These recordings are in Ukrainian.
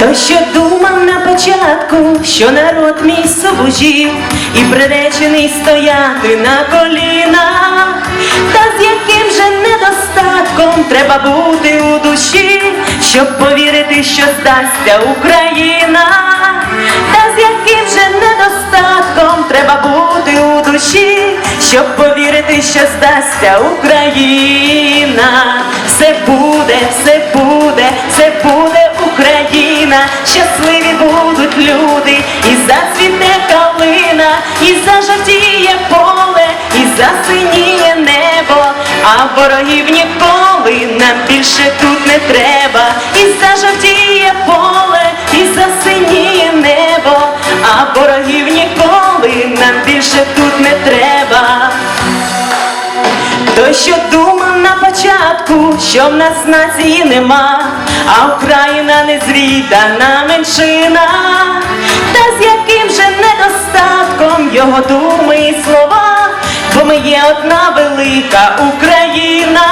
Хто що думав на початку, що народ мій собожів і приречений стояти на колінах, та з яким же недостатком треба бути у душі, щоб повірити, що здасться Україна, та з яким же недостатком треба бути у душі, щоб повірити, що здасться Україна, все буде, все буде, все буде щасливі будуть люди, і зацвіте калина, і зажовтіє поле, і засиніє небо, а ворогів ніколи нам більше Той, що думав на початку, що в нас нації нема, а Україна не звідана меншина, та з яким же недостатком його думи і слова, бо ми є одна велика Україна,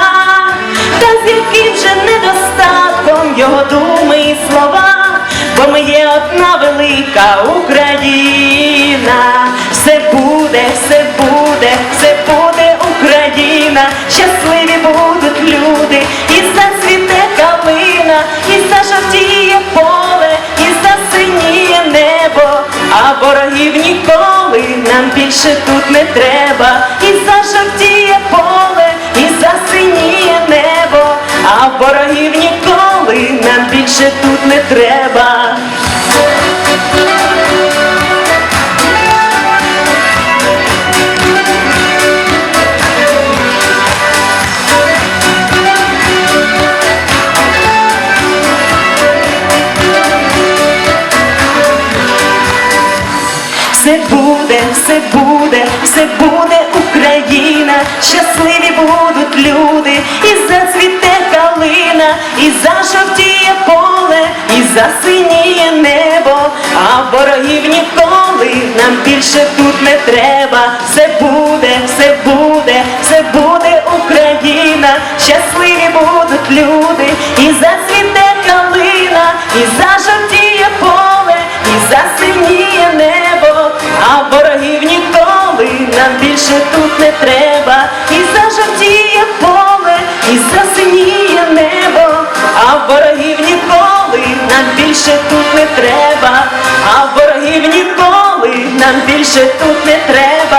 та з яким же недостатком його думи і слова, бо ми є одна велика Україна, Україна, щасливі будуть люди, і зацвіте калина, і зажовтіє поле, і засиніє небо, а ворогів ніколи нам більше тут не треба, і зажовтіє поле, і засиніє небо, а ворогів ніколи нам більше тут не треба. І зажовтіє поле, і засиніє небо, а ворогів ніколи нам більше тут не треба. Все буде, все буде, все буде Україна, щасливі будуть люди, і зацвіте калина, і зажовтіє поле, і засиніє небо, а ворогів ніколи нам більше тут не треба, і зажовтіє поле, і засиніє більше тут не треба, а ворогів ніколи нам більше тут не треба.